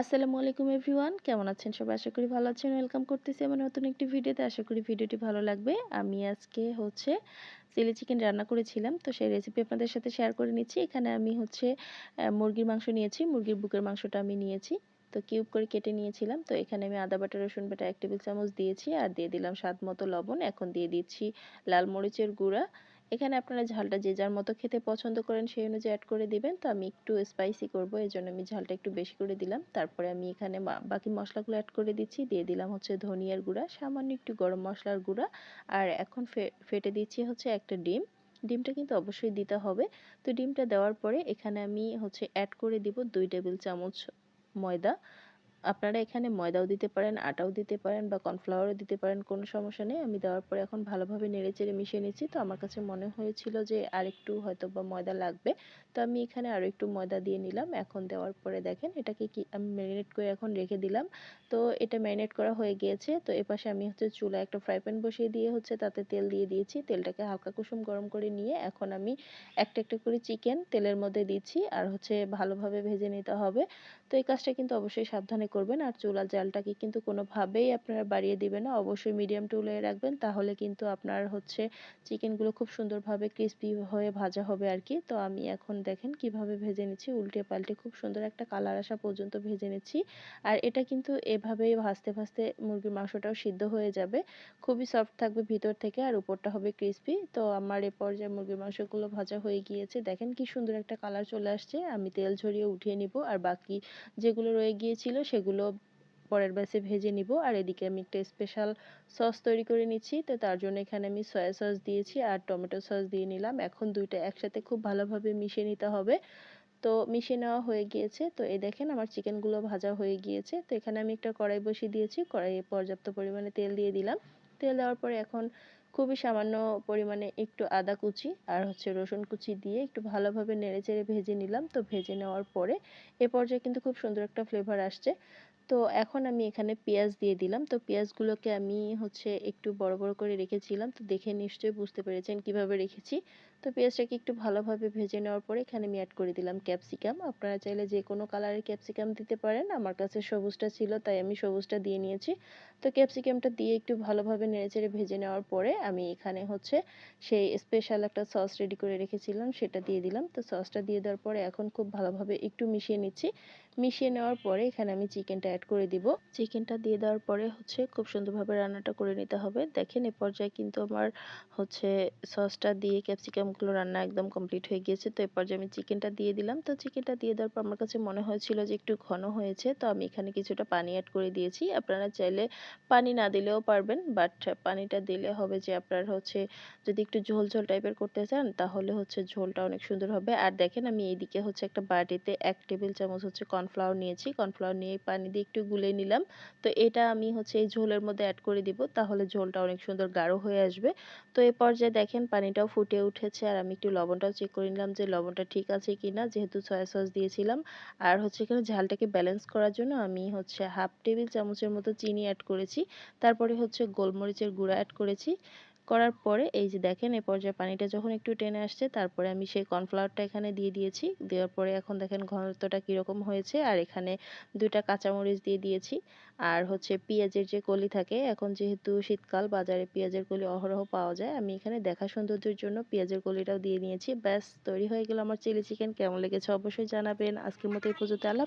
আসসালামু আলাইকুম এভরিওয়ান। কেমন আছেন সবাই? আশা করি ভালো আছেন। ওয়েলকাম করতেছি আমার নতুন একটি ভিডিওতে। আশা করি ভিডিওটি ভালো লাগবে। আমি আজকে হচ্ছে চিলি চিকেন রান্না করেছিলাম। তো সেই রেসিপি আপনাদের সাথে শেয়ার করে নিচ্ছি। এখানে আমি হচ্ছে মুরগির মাংস নিয়েছি। মুরগির বুকের মাংসটা আমি নিয়েছি। তো কিউব করে কেটে নিয়েছিলাম। তো এখানে আমি আদা, বাটা, রসুন, বাটা এক টেবিল চামচ দিয়েছি। আর দিয়ে দিলাম স্বাদ মতো লবণ। এখন দিয়ে দিচ্ছি লাল মরিচের গুঁড়া। এখানে আপনারা ঝালটা যে যার মতো খেতে পছন্দ করেন সেই অনুযায়ী অ্যাড করে দিবেন। তো আমি একটু স্পাইসি করব এই জন্য আমি ঝালটা একটু বেশি করে দিলাম। তারপরে আমি এখানে বাকি মশলাগুলো অ্যাড করে দিচ্ছি। দিয়ে দিলাম হচ্ছে ধনিয়ার গুঁড়া, সামান্য একটু গরম মশলার গুঁড়া। আর এখন ফেটে দিচ্ছি হচ্ছে একটা ডিম। ডিমটা কিন্তু অবশ্যই দিতে হবে। তো ডিমটা দেওয়ার পরে এখানে আমি হচ্ছে অ্যাড করে দিব দুই টেবিল চামচ ময়দা। আপনারা এখানে ময়দাও দিতে পারেন, আটাও দিতে পারেন বা কর্নফ্লাওয়ারও দিতে পারেন, কোনো সমস্যা নেই। আমি দেওয়ার পরে এখন ভালোভাবে নেড়ে চেড়ে মিশিয়ে নিচ্ছি। তো আমার কাছে মনে হয়েছিল যে আরেকটু হয়তো বা ময়দা লাগবে। তো আমি এখানে আরও একটু ময়দা দিয়ে নিলাম। এখন দেওয়ার পরে দেখেন এটাকে কি আমি ম্যারিনেট করে এখন রেখে দিলাম। তো এটা ম্যারিনেট করা হয়ে গিয়েছে। তো এপাশে আমি হচ্ছে চুলা একটা ফ্রাই প্যান বসিয়ে দিয়ে হচ্ছে তাতে তেল দিয়ে দিয়েছি। তেলটাকে হালকা কুসুম গরম করে নিয়ে এখন আমি একটা একটা করে চিকেন তেলের মধ্যে দিচ্ছি। আর হচ্ছে ভালোভাবে ভেজে নিতে হবে। তো এই কাজটা কিন্তু অবশ্যই সাবধানে করবেন আর চুলার জালটাকে কিন্তু কোনোভাবেই আপনারা বাড়িয়ে দিবেন না। অবশ্যই মিডিয়াম টুলে রাখবেন, তাহলে কিন্তু আপনার হচ্ছে চিকেনগুলো খুব সুন্দরভাবে ক্রিস্পি হয়ে ভাজা হবে আর কি তো আমি এখন দেখেন কীভাবে ভেজে নিচ্ছি, উল্টে পাল্টে খুব সুন্দর একটা কালার আসা পর্যন্ত ভেজে নিচ্ছি। আর এটা কিন্তু এভাবেই ভাজতে ভাজতে মুরগির মাংসটাও সিদ্ধ হয়ে যাবে। খুবই সফট থাকবে ভিতর থেকে আর উপরটা হবে ক্রিস্পি তো আমার এ পর্যায়ে মুরগির মাংসগুলো ভাজা হয়ে গিয়েছে। দেখেন কি সুন্দর একটা কালার চলে আসছে। আমি তেল ঝরিয়ে উঠিয়ে নিব। আর বাকি যেগুলো রয়ে গিয়েছিল সেগুলো পরের ব্যাচে ভেজে নিব। আর এদিকে আমি একটা স্পেশাল সস তৈরি করে নিচ্ছি। তো তার জন্য এখানে আমি সয়া সস দিয়েছি আর টমেটো সস দিয়ে নিলাম। এখন দুইটা একসাথে খুব ভালোভাবে মিশিয়ে নিতে হবে। তো মিশিয়ে নেওয়া হয়ে গিয়েছে। তো এই দেখেন আমার চিকেনগুলো ভাজা হয়ে গিয়েছে। তো এখানে আমি একটা কড়াই বসিয়ে দিয়েছি। কড়াইয়ে পর্যাপ্ত পরিমাণে তেল দিয়ে দিলাম। তেল দেওয়ার পরে এখন খুবই সামান্য পরিমাণে একটু আদা কুচি আর হচ্ছে রসুন কুচি দিয়ে একটু ভালোভাবে নেড়ে চেড়ে ভেজে নিলাম। তো ভেজে নেওয়ার পরে এ পর্যায়ে কিন্তু খুব সুন্দর একটা ফ্লেভার আসছে। তো এখন আমি এখানে পেঁয়াজ দিয়ে দিলাম। তো পেঁয়াজগুলোকে আমি হচ্ছে একটু বড় বড় করে রেখেছিলাম। তো দেখে নিশ্চয়ই বুঝতে পেরেছেন কীভাবে রেখেছি। তো পেঁয়াজটাকে একটু ভালোভাবে ভেজে নেওয়ার পরে এখানে আমি অ্যাড করে দিলাম ক্যাপসিকাম আপনারা চাইলে যে কোনো কালারের ক্যাপসিকাম দিতে পারেন। আমার কাছে সবুজটা ছিল, তাই আমি সবুজটা দিয়ে নিয়েছি। তো ক্যাপসিকামটা দিয়ে একটু ভালোভাবে নেড়েচেড়ে ভেজে নেওয়ার পরে আমি এখানে হচ্ছে সেই স্পেশাল একটা সস রেডি করে রেখেছিলাম, সেটা দিয়ে দিলাম। তো সসটা দিয়ে দেওয়ার পরে এখন খুব ভালোভাবে একটু মিশিয়ে নিচ্ছি। মিশিয়ে নেওয়ার পরে এখানে আমি চিকেনটা অ্যাড করে দিব। চিকেনটা দিয়ে দেওয়ার পরে হচ্ছে খুব সুন্দরভাবে রান্নাটা করে নিতে হবে। দেখেন, এ পর্যায়ে কিন্তু আমার হচ্ছে সসটা দিয়ে ক্যাপসিকামগুলো রান্না একদম কমপ্লিট হয়ে গিয়েছে। তো এ পর্যায়ে আমি চিকেনটা দিয়ে দিলাম। তো চিকেনটা দিয়ে দেওয়ার পর আমার কাছে মনে হয়েছিল যে একটু ঘন হয়েছে। তো আমি এখানে কিছুটা পানি অ্যাড করে দিয়েছি। আপনারা চাইলে পানি না দিলেও পারবেন বাট পানিটা দিলে হবে যে আপনার হচ্ছে যদি একটু ঝোল ঝোল টাইপের করতে চান, তাহলে হচ্ছে ঝোলটা অনেক সুন্দর হবে। আর দেখেন, আমি এইদিকে হচ্ছে একটা বাটিতে এক টেবিল চামচ হচ্ছে কর্নফ্লাওয়ার নিয়েছি। কর্নফ্লাওয়ার নিয়ে পানি দিয়ে একটু গুলে নিলাম। তো এটা আমি হচ্ছে এই ঝোলের মধ্যে অ্যাড করে দিব, তাহলে ঝোলটা অনেক সুন্দর গাঢ় হয়ে আসবে। তো এই পর্যায়ে দেখেন পানিটাও ফুটে উঠেছে, আর আমি একটু লবণটাও চেক করে নিলাম যে লবণটা ঠিক আছে কি না যেহেতু সয়া সস দিয়েছিলাম। আর হচ্ছে এখানে ঝালটাকে ব্যালেন্স করার জন্য আমি হচ্ছে হাফ টেবিল চামচের মতো চিনি অ্যাড করেছি। তারপরে হচ্ছে গোলমরিচের গুঁড়া অ্যাড করেছি। করার পরে এই যে দেখেন এ পর্যায়ে পানিটা যখন একটু টেনে আসছে, তারপরে আমি সেই কর্নফ্লাওয়ারটা এখানে দিয়ে দিয়েছি। দেওয়ার পরে এখন দেখেন ঘনত্বটা কীরকম হয়েছে। আর এখানে দুইটা কাঁচামরিচ দিয়ে দিয়েছি। আর হচ্ছে পেঁয়াজের যে কলি থাকে, এখন যেহেতু শীতকাল, বাজারে পেঁয়াজের কলি অহরহ পাওয়া যায়। আমি এখানে দেখা সৌন্দর্যের জন্য পেঁয়াজের কলিটাও দিয়ে নিয়েছি। ব্যাস, তৈরি হয়ে গেল আমার চিলি চিকেন। কেমন লেগেছে অবশ্যই জানাবেন। আজকের মতো এই পর্যন্ত। আল্লাহ